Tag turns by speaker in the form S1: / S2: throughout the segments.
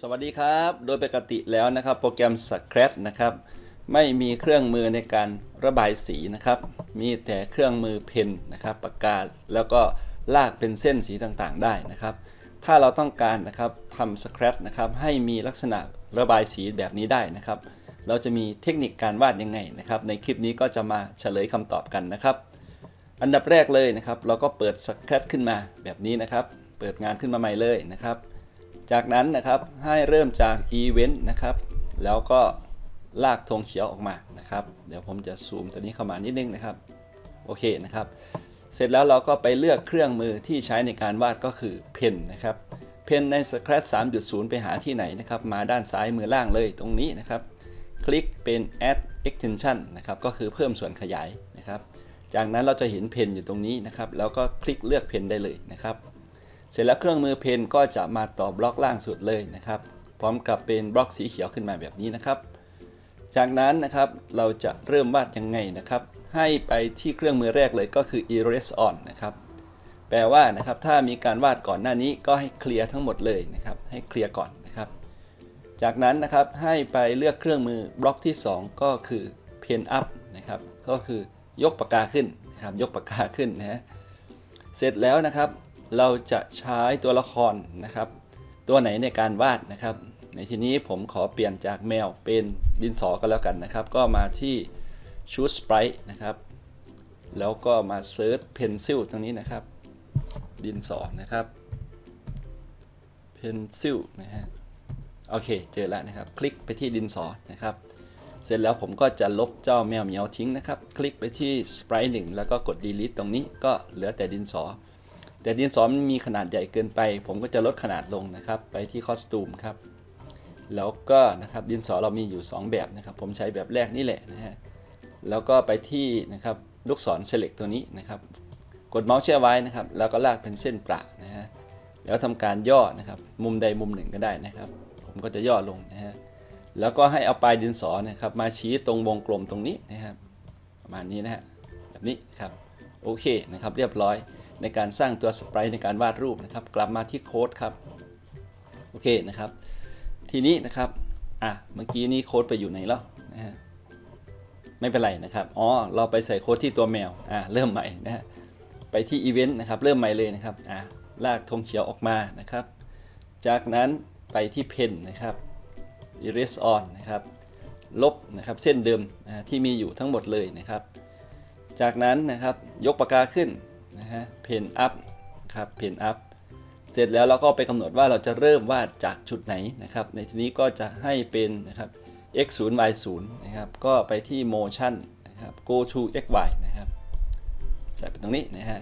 S1: สวัสดีครับ โดยปกติแล้วนะครับโปรแกรม Scratch นะครับไม่มีเครื่องมือในการระบายสีนะครับ มีแต่เครื่องมือเพนนะครับปากกาแล้วก็ลากเป็นเส้นสีต่างๆ ได้นะครับ ถ้าเราต้องการนะครับทำ Scratch นะครับให้มีลักษณะระบายสีแบบนี้ได้นะครับ เราจะมีเทคนิคการวาดยังไงนะครับ ในคลิปนี้ก็จะมาเฉลยคำตอบกันนะครับ อันดับแรกเลยนะครับ เราก็เปิด Scratch ขึ้นมาแบบนี้นะครับ เปิดงานขึ้นมาใหม่เลยนะครับ จากนั้นนะครับให้เริ่มจาก Event นะครับ แล้วก็ลากธงเขียวออกมานะครับ เดี๋ยวผมจะซูมตัวนี้เข้ามานิดนึงนะครับ โอเคนะครับ เสร็จแล้วเราก็ไปเลือกเครื่องมือที่ใช้ในการวาดก็คือเพนนะครับ เพนใน Scratch 3.0 ไปหาที่ไหนนะครับ มาด้านซ้ายมือล่างเลยตรงนี้นะครับ คลิกเป็น add extension นะครับ ก็คือเพิ่มส่วนขยายนะครับ จากนั้นเราจะเห็นเพนอยู่ตรงนี้นะครับ แล้วก็คลิกเลือกเพนได้เลยนะครับ เสร็จแล้วเครื่องมือเพนก็จะมาต่อบล็อกล่างสุดเลยนะครับ พร้อมกับเป็นบล็อกสีเขียวขึ้นมาแบบนี้นะครับ จากนั้นนะครับเราจะเริ่มวาดยังไงนะครับ ให้ไปที่เครื่องมือแรกเลยก็คือ erase on นะครับ แปลว่านะครับถ้ามีการวาดก่อนหน้านี้ก็ให้เคลียร์ทั้งหมดเลยนะครับ ให้เคลียร์ก่อนนะครับ จากนั้นนะครับให้ไปเลือกเครื่องมือบล็อกที่ 2 ก็คือ pen up นะครับ ก็คือยกปากกาขึ้นนะครับ ยกปากกาขึ้นนะฮะเสร็จแล้วนะครับ เราจะใช้ตัวละครนะครับ ตัวไหนในการวาดนะครับ ในที่นี้ผมขอเปลี่ยนจากแมวเป็นดินสอกันแล้วกันนะครับ ก็มาที่ชุดสไปร t นะครับ แล้วก็มาเซิร์ชเพนซิลตรงนี้นะครับ ดินสอนะครับเพนซิลนะฮะโอเค เจอแล้วนะครับ คลิกไปที่ดินสอนะครับ เสร็จแล้วผมก็จะลบเจ้าแมวเหมียวทิ้งนะครับ คลิกไปที่สไปร t หนึ่งแล้วก็กด delete ตรงนี้ก็เหลือแต่ดินสอ แต่ดินสอมันมีขนาดใหญ่เกินไป ผมก็จะลดขนาดลงนะครับ ไปที่คอสตูมครับ แล้วก็นะครับดินสอเรามีอยู่ 2 แบบนะครับ ผมใช้แบบแรกนี่แหละนะฮะ แล้วก็ไปที่นะครับลูกศร select ตัวนี้นะครับ กดเมาส์เชื่อไว้นะครับ แล้วก็ลากเป็นเส้นประนะฮะ แล้วทำการย่อนะครับ มุมใดมุมหนึ่งก็ได้นะครับ ผมก็จะย่อลงนะฮะ แล้วก็ให้เอาปลายดินสอนะครับ มาชี้ตรงวงกลมตรงนี้นะครับ ประมาณนี้นะฮะ แบบนี้ครับ โอเคนะครับ เรียบร้อย ในการสร้างตัวสไปร t ในการวาดรูปนะครับ กลับมาที่โค้ดครับ โอเคนะครับ ทีนี้นะครับ อะ เมื่อกี้นี้โค้ดไปอยู่ไหนแล้วนะฮะ ไม่เป็นไรนะครับ อ๋อ เราไปใส่โค้ดที่ตัวแมว อะ เริ่มใหม่นะฮะ ไปที่อีเวนต์นะครับ เริ่มใหม่เลยนะครับ อะ ลากธงเขียวออกมานะครับ จากนั้นไปที่เพนนะครับ erase on นะครับ ลบนะครับเส้นเดิมที่มีอยู่ทั้งหมดเลยนะครับ จากนั้นนะครับยกปากกาขึ้น นะฮะ pen up ครับ pen up เสร็จแล้วเราก็ไปกำหนดว่าเราจะเริ่มวาดจากจุดไหนนะครับ ในที่นี้ก็จะให้เป็นนะครับ x 0 y 0นะครับก็ไปที่ motion นะครับ go to x y นะครับใส่ไปตรงนี้นะฮะ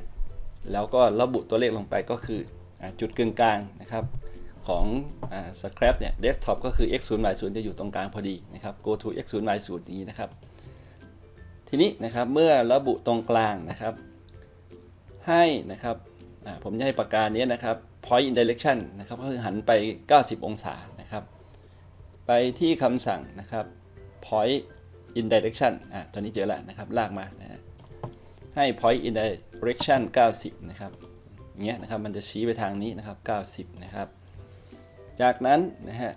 S1: แล้วก็ระบุตัวเลขลงไปก็คืออจุดกึ่งกลางนะครับของอ่า Scratch เนี่ย desktop ก็คือ x 0 y 0จะอยู่ตรงกลางพอดีนะครับ go to x 0 y 0นี้นะครับ ทีนี้นะครับเมื่อระบุตรงกลางนะครับ ให้นะครับผมจะให้ปากกาเนี้ยนะครับ point in direction นะครับก็คือหันไป 90 องศานะครับ ไปที่คำสั่งนะครับ point in direction อ่าตัวนี้เจอแล้วนะครับ ลากมานะฮะให้ point in direction 90 นะครับอย่างเงี้ยนะครับ มันจะชี้ไปทางนี้นะครับ 90 นะครับ จากนั้นนะฮะ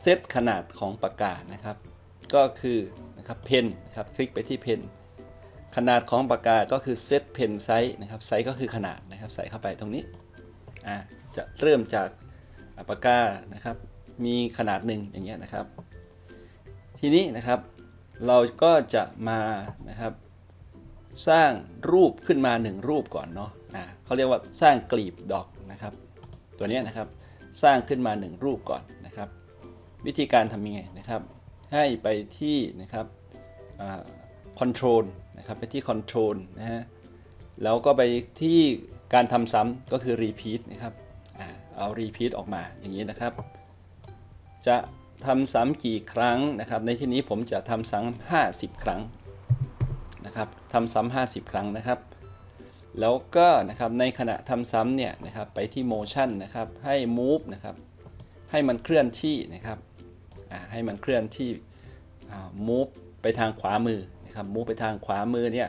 S1: เซตขนาดของปากกานะครับ ก็คือนะครับเพนนะครับ คลิกไปที่เพน ขนาดของปากกาก็คือเซตเพนไซส์นะครับไซส์ก็คือขนาดนะครับใส่เข้าไปตรงนี้อ่าจะเริ่มจากปากกานะครับ มีขนาดหนึ่งอย่างเงี้ยนะครับ ทีนี้นะครับเราก็จะมานะครับ สร้างรูปขึ้นมาหนึ่งรูปก่อนเนาะอ่าเขาเรียกว่าสร้างกลีบดอกนะครับ ตัวนี้นะครับสร้างขึ้นมาหนึ่งรูปก่อนนะครับ วิธีการทำยังไงนะครับ ให้ไปที่นะครับคอนโทรลนะครับไปที่ Control นะฮะแล้วก็ไปที่การทำซ้ำก็คือ Repeat นะครับเอา Repeat ออกมาอย่างนี้นะครับ จะทำซ้ำกี่ครั้งนะครับ ในที่นี้ผมจะทำซ้ำ50 ครั้งนะครับทำซ้ำ50 ครั้งนะครับ แล้วก็นะครับในขณะทำซ้ำเนี่ยนะครับไปที่ motion นะครับให้ move นะครับให้มันเคลื่อนที่นะครับให้มันเคลื่อนที่ move ไปทางขวามือ นะครับ move ไปทางขวามือเนี่ย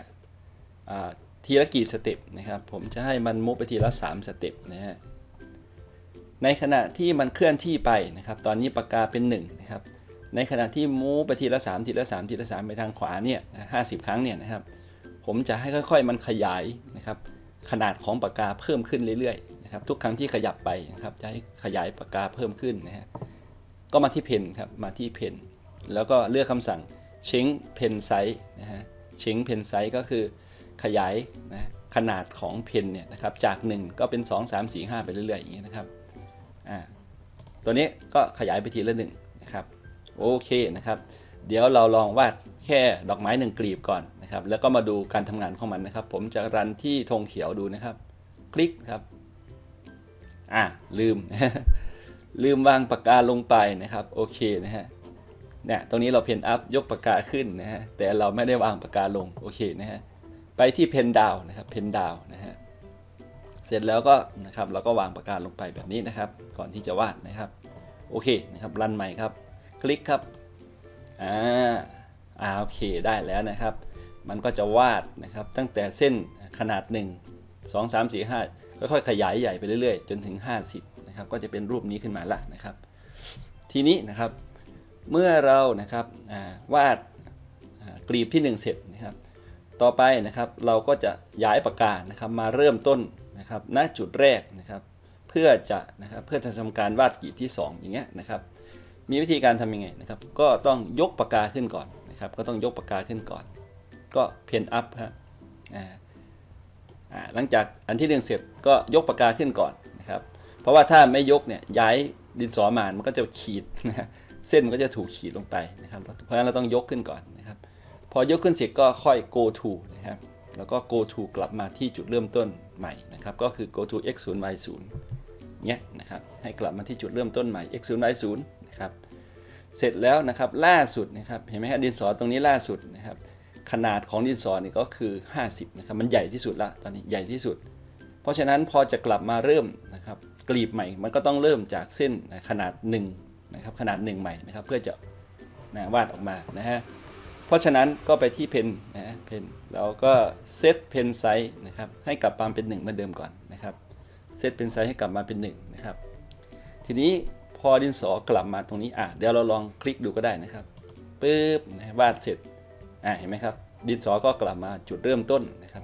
S1: ทีละกี่สเต็ปนะครับ ผมจะให้มัน move ไปทีละ 3 สเต็ปนะฮะในขณะที่มันเคลื่อนที่ไปนะครับ ตอนนี้ปากกาเป็น1นะครับในขณะที่มูฟไปทีละ 3 ทีละ 3 ทีละ 3 ไปทางขวาเนี่ยห้าสิบครั้งเนี่ยนะครับผมจะให้ค่อยๆ มันขยายนะครับขนาดของปากกาเพิ่มขึ้นเรื่อยๆนะครับทุกครั้งที่ขยับไปนะครับจะให้ขยายปากกาเพิ่มขึ้นนะฮะก็มาที่เพนครับมาที่เพนแล้วก็เลือกคำสั่ง เช้งเพนไซส์นะฮะเช้งเพนไซส์ก็คือขยายนะขนาดของเพนเนี่ยนะครับจาก 1 ก็เป็น 2 3 4 5 ไปเรื่อยๆอย่างนี้ยนะครับอ่าตัวนี้ก็ขยายไปทีละหนึ่งนะครับโอเคนะครับ เดี๋ยวเราลองวาดแค่ดอกไม้หนึ่งกลีบก่อนนะครับแล้วก็มาดูการทำงานของมันนะครับ ผมจะรันที่ธงเขียวดูนะครับ คลิกครับอ่าลืม ลืมวางปากกาลงไปนะครับ โอเคนะฮะ เนี่ยตรงนี้เราเพนอัพยกปากกาขึ้นนะฮะแต่เราไม่ได้วางปากกาลงโอเคนะฮะไปที่เพนดาวนะครับเพนดาวนะฮะเสร็จแล้วก็นะครับเราก็วางปากกาลงไปแบบนี้นะครับ ก่อนที่จะวาดนะครับโอเคนะครับรันใหม่ครับ คลิกครับอ่าอ่าโอเคได้แล้วนะครับ มันก็จะวาดนะครับตั้งแต่เส้นขนาด 1 2 3 4 5ค่อยๆขยายใหญ่ไปเรื่อยๆ จนถึง 50นะครับก็จะเป็นรูปนี้ขึ้นมาละนะครับ ทีนี้นะครับ เมื่อเรานะครับวาดกลีบที่ 1 เสร็จนะครับ ต่อไปนะครับเราก็จะย้ายปากกานะครับมาเริ่มต้นนะครับณจุดแรกนะครับเพื่อจะนะครับเพื่อจะทำการวาดกลีบที่ 2 อย่างเงี้ยนะครับมีวิธีการทำยังไงนะครับ ก็ต้องยกปากกาขึ้นก่อนนะครับ ก็ต้องยกปากกาขึ้นก่อน ก็เพนอัพครับหลังจากอันที่หนึ่งเสร็จก็ยกปากกาขึ้นก่อนนะครับ เพราะว่าถ้าไม่ยกเนี่ยย้ายดินสอมามันก็จะขีดนะ เส้นมันก็จะถูกขีดลงไปนะครับ เพราะฉะนั้นเราต้องยกขึ้นก่อนนะครับ พอยกขึ้นเสร็จก็ค่อย go to นะครับ แล้วก็ go to กลับมาที่จุดเริ่มต้นใหม่นะครับ ก็คือ go to x 0 y 0เนี่ยนะครับ ให้กลับมาที่จุดเริ่มต้นใหม่ x 0 y 0นะครับ เสร็จแล้วนะครับ ล่าสุดนะครับ เห็นไหมฮะดินสอตรงนี้ล่าสุดนะครับ ขนาดของดินสอนี่ก็คือ 50นะครับ มันใหญ่ที่สุดละตอนนี้ใหญ่ที่สุด เพราะฉะนั้นพอจะกลับมาเริ่มนะครับ กลีบใหม่ มันก็ต้องเริ่มจากเส้นขนาด 1 นะครับขนาด1ใหม่นะครับเพื่อจะนะวาดออกมานะฮะเพราะฉะนั้นก็ไปที่เพนนะเพนเราก็เซตเพนไซส์นะครับให้กลับมาเป็น 1 เหมือนเดิมก่อนนะครับเซตเพนไซส์ให้กลับมาเป็น1นะครับทีนี้พอดินสอกลับมาตรงนี้อะเดี๋ยวเราลองคลิกดูก็ได้นะครับปึ๊บนะวาดเสร็จอะเห็นไหมครับดินสอก็กลับมาจุดเริ่มต้นนะครับ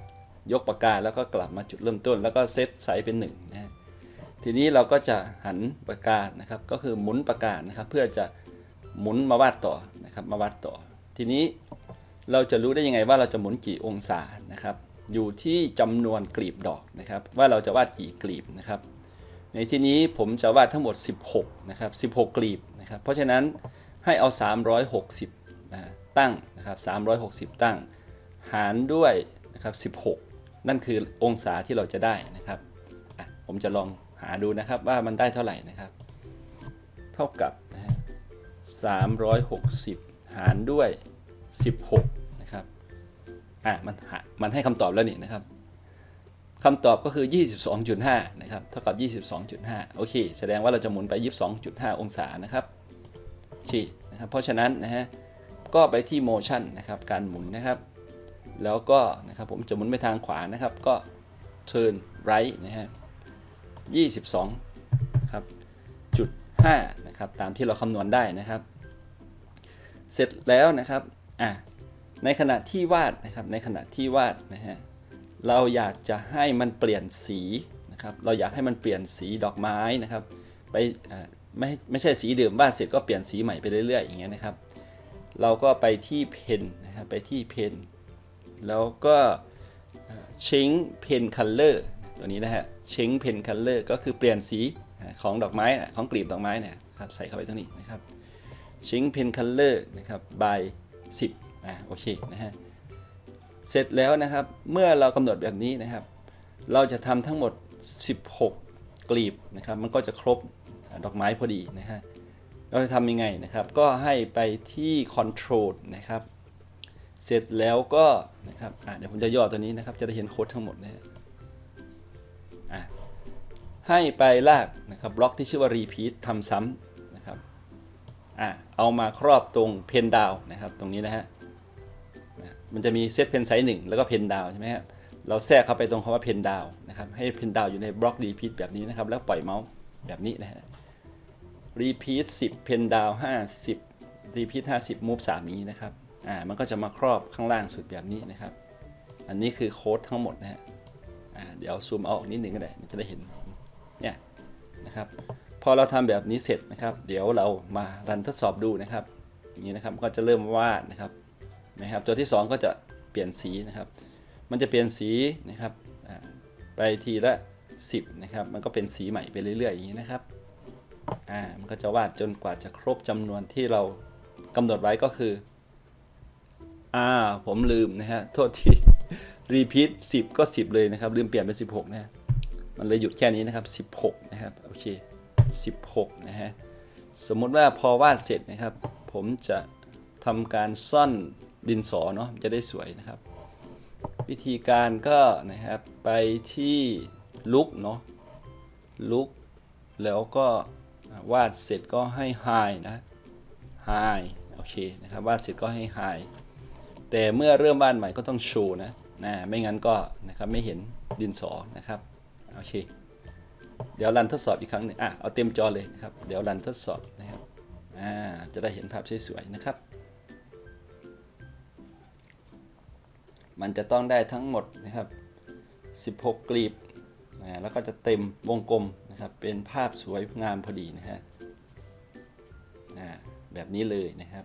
S1: ยกปากกาแล้วก็กลับมาจุดเริ่มต้น แล้วก็เซตไซส์เป็น1นะฮะ ทีนี้เราก็จะหันปากกานะครับ ก็คือหมุนปากกานะครับ เพื่อจะหมุนมาวาดต่อนะครับ มาวาดต่อ ทีนี้เราจะรู้ได้ยังไงว่าเราจะหมุนกี่องศานะครับ อยู่ที่จำนวนกลีบดอกนะครับ ว่าเราจะวาดกี่กลีบนะครับ ในที่นี้ผมจะวาดทั้งหมด 16นะครับ16 กลีบนะครับ เพราะฉะนั้นให้เอา 360นะตั้งนะครับ360 ตั้ง หารด้วยนะครับ16 นั่นคือองศาที่เราจะได้นะครับ ผมจะลอง หาดูนะครับว่ามันได้เท่าไหร่นะครับ เท่ากับนะฮะ360หารด้วย 16 นะครับ อะ มันหามันให้คำตอบแล้วนี่นะครับคำตอบก็คือ 22.5 นะครับ เท่ากับ 22.5 โอเค แสดงว่าเราจะหมุนไป 22.5 องศานะครับโอเคนะครับ เพราะฉะนั้นนะฮะ ก็ไปที่ motion นะครับ การหมุนนะครับ แล้วก็นะครับผมจะหมุนไปทางขวานะครับ ก็ turn right นะฮะ 22ครับจุด5นะครับตามที่เราคำนวณได้นะครับ เสร็จแล้วนะครับอะในขณะที่วาดนะครับในขณะที่วาดนะฮะเราอยากจะให้มันเปลี่ยนสีนะครับเราอยากให้มันเปลี่ยนสีดอกไม้นะครับ ไปอ่าไม่ไม่ใช่สีเดิมวาดเสร็จก็เปลี่ยนสีใหม่ไปเรื่อยๆอย่างเงี้ยนะครับ เราก็ไปที่เพนนะครับไปที่เพนแล้วก็เชง ตัวนี้นะฮะเชงเพนคัลเลอร์ก็คือเปลี่ยนสีของดอกไม้นะของกลีบดอกไม้นี่ยครับใส่เข้าไปตรงนี้นะครับเชงเพนคัลเลอร์นะครับ by 10อ่าโอเคนะฮะเสร็จแล้วนะครับเมื่อเรากำหนดแบบนี้นะครับ เราจะทำทั้งหมด 16 กลีบนะครับ มันก็จะครบดอกไม้พอดีนะฮะเราจะทำยังไงนะครับ ก็ให้ไปที่ Control นะครับ เสร็จแล้วก็นะครับเดี๋ยวผมจะย่อตัวนี้นะครับ จะได้เห็นโค้ดทั้งหมดนะฮะ ให้ไปลากนะครับบล็อกที่ชื่อว่า repeat ทำซ้ำนะครับอะเอามาครอบตรงเพนดาวนะครับตรงนี้นะฮะมันจะมีเซตเพนไซส์หนึ่งแล้วก็เพนดาวใช่ไหมครับเราแทรกเข้าไปตรงคำว่าเพนดาวนะครับให้เพนดาวอยู่ในบล็อกรีพีทแบบนี้นะครับแล้วปล่อยเมาส์แบบนี้นะฮะ repeat 10 pen down 50 repeat 50 move 3อย่างนี้นะครับอ่ามันก็จะมาครอบข้างล่างสุดแบบนี้นะครับ อันนี้คือโค้ดทั้งหมดนะฮะอ่าเดี๋ยวซูมเอาออกนิดหนึ่งก็ได้จะได้เห็น เนี่ยนะครับพอเราทำแบบนี้เสร็จนะครับ เดี๋ยวเรามารันทดสอบดูนะครับ อย่างนี้นะครับก็จะเริ่มวาดนะครับนะครับตัวที่ 2 ก็จะเปลี่ยนสีนะครับ มันจะเปลี่ยนสีนะครับไปทีละ 10นะครับ มันก็เป็นสีใหม่ไปเรื่อย ๆ อย่างนี้นะครับอ่ามันก็จะวาดจนกว่าจะครบจำนวนที่เรากำหนดไว้ก็คืออ่าผมลืมนะฮะโทษที repeat 10 ก็ 10 เลยนะครับ ลืมเปลี่ยนเป็น 16 นะฮะ มันเลยหยุดแค่นี้นะครับ 16 นะครับ โอเค 16 นะฮะ สมมุติว่าพอวาดเสร็จนะครับ ผมจะทำการซ่อนดินสอเนาะ จะได้สวยนะครับ วิธีการก็นะครับไปที่ลุกเนาะ ลุก แล้วก็วาดเสร็จก็ให้ high นะ high โอเคนะครับ วาดเสร็จก็ให้ high แต่เมื่อเริ่มวาดใหม่ก็ต้องโชว์นะนะ ไม่งั้นก็นะครับไม่เห็นดินสอนะครับ โอเค เดี๋ยวรันทดสอบอีกครั้งหนึงอะเอาเต็มจอเลยนะครับ เดี๋ยวรันทดสอบนะครับอ่าจะได้เห็นภาพสวยๆนะครับ มันจะต้องได้ทั้งหมดนะครับ 16 กลีบนะแล้วก็จะเต็มวงกลมนะครับ เป็นภาพสวยงามพอดีนะฮะอ่าแบบนี้เลยนะครับ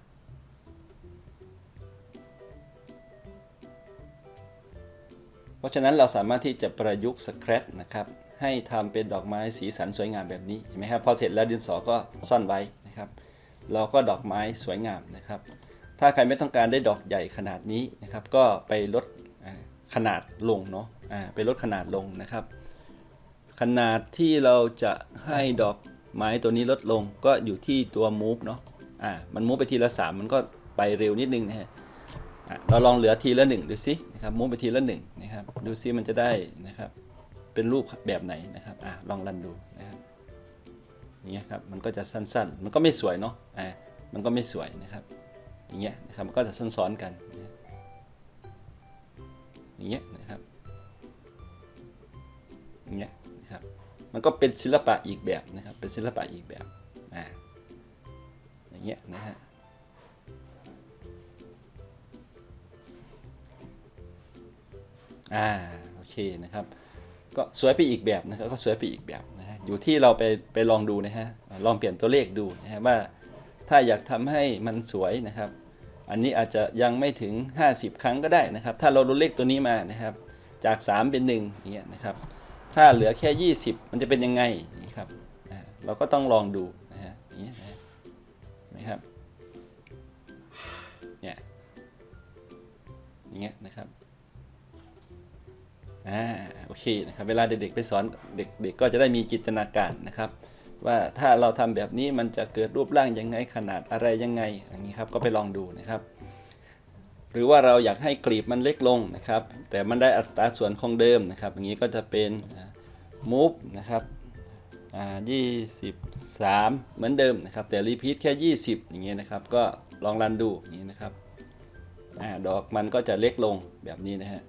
S1: ราะฉะนั้นเราสามารถที่จะประยุกต์สแครตนะครับให้ทำเป็นดอกไม้สีสันสวยงามแบบนี้เห็นไหมครับพอเสร็จแล้วดินสอก็ซ่อนไว้นะครับเราก็ดอกไม้สวยงามนะครับ ถ้าใครไม่ต้องการได้ดอกใหญ่ขนาดนี้นะครับ ก็ไปลดขนาดลงเนาะไปลดขนาดลงนะครับ ขนาดที่เราจะให้ดอกไม้ตัวนี้ลดลงก็อยู่ที่ตัว move เนาะอ่ามันมูฟไปทีละ3มันก็ไปเร็วนิดนึงนะฮะ เราลองเหลือทีละ1ดูซินะครับมูฟไปทีละ1นะครับดูซิมันจะได้นะครับ เป็นรูปแบบไหนนะครับอะลองรันดูนะครับอย่างเงี้ยครับมันก็จะสั้นๆ มันก็ไม่สวยเนาะอ่ามันก็ไม่สวยนะครับ อย่างเงี้ยนะครับมันก็จะซ้อนๆกันอย่างเงี้ยนะครับอย่างเงี้ยนะครับมันก็เป็นศิลปะอีกแบบนะครับเป็นศิลปะอีกแบบอ่าอย่างเงี้ยนะฮะ อ่าโอเคนะครับก็สวยไปอีกแบบนะครับก็สวยไปอีกแบบนะฮะอยู่ที่เราไปไปลองดูนะฮะลองเปลี่ยนตัวเลขดูนะฮะว่าถ้าอยากทำให้มันสวยนะครับ อันนี้อาจจะยังไม่ถึง 50 ครั้งก็ได้นะครับ ถ้าเราลดเลขตัวนี้มานะครับ จาก 3 เป็น1อย่างเงี้ยนะครับ ถ้าเหลือแค่ 20 มันจะเป็นยังไงนี่ครับเราก็ต้องลองดูนะฮะอย่างเงี้ยนะครับเนี่ยอย่างเงี้ยนะครับ อ่าโอเคนะครับเวลาเด็กๆไปสอนเด็กๆก็จะได้มีจินตนาการนะครับ ว่าถ้าเราทำแบบนี้มันจะเกิดรูปร่างยังไงขนาดอะไรยังไงอย่างนี้ครับก็ไปลองดูนะครับ หรือว่าเราอยากให้กลีบมันเล็กลงนะครับ แต่มันได้อัตราส่วนคงเดิมนะครับ อย่างนี้ก็จะเป็นมูฟนะครับอ่า23เหมือนเดิมนะครับ แต่รีพีทแค่ 20 อย่างเงี้ยนะครับ ก็ลองรันดูอย่างนี้นะครับอดอกมันก็จะเล็กลงแบบนี้นะฮะ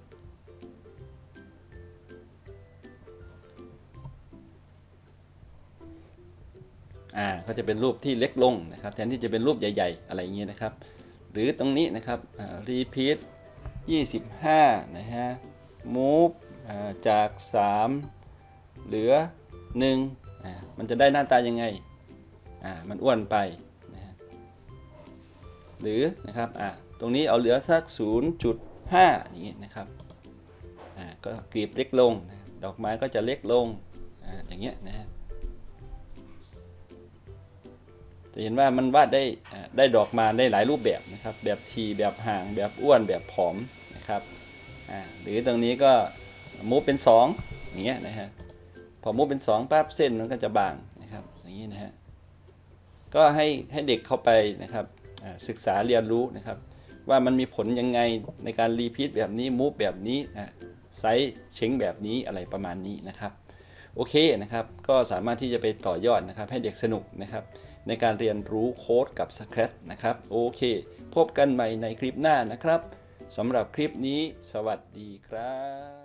S1: อ่าก็จะเป็นรูปที่เล็กลงนะครับแทนที่จะเป็นรูปใหญ่ ๆ อะไรอย่างเงี้ยนะครับ หรือตรงนี้นะครับอ่า repeat 25 นะฮะ move อ่าจาก 3 เหลือ1อ่ามันจะได้หน้าตายังไงอ่ามันอ้วนไปนะฮะหรือนะครับอ่าตรงนี้เอาเหลือสัก 0.5 อย่างเงี้ยนะครับอ่าก็กรีบเล็กลง ดอกไม้ก็จะเล็กลงอ่าอย่างเงี้ยนะฮะ จะเห็นว่ามันวาดได้ได้ดอกมาได้หลายรูปแบบนะครับ แบบทีแบบห่างแบบอ้วนแบบผอมนะครับหรือตรงนี้ก็มูฟเป็น2อย่างเงี้ยนะฮะพอมูฟเป็น2ปั๊บเส้นมันก็จะบางนะครับอย่างนี้นะฮะก็ให้ให้เด็กเข้าไปนะครับศึกษาเรียนรู้นะครับ ว่ามันมีผลยังไงในการรีพีทแบบนี้มูฟแบบนี้ไซส์เชงแบบนี้อะไรประมาณนี้นะครับโอเคนะครับ ก็สามารถที่จะไปต่อยอดนะครับ ให้เด็กสนุกนะครับ ในการเรียนรู้โค้ดกับ Scratch นะครับโอเค พบกันใหม่ในคลิปหน้านะครับสำหรับคลิปนี้ สวัสดีครับ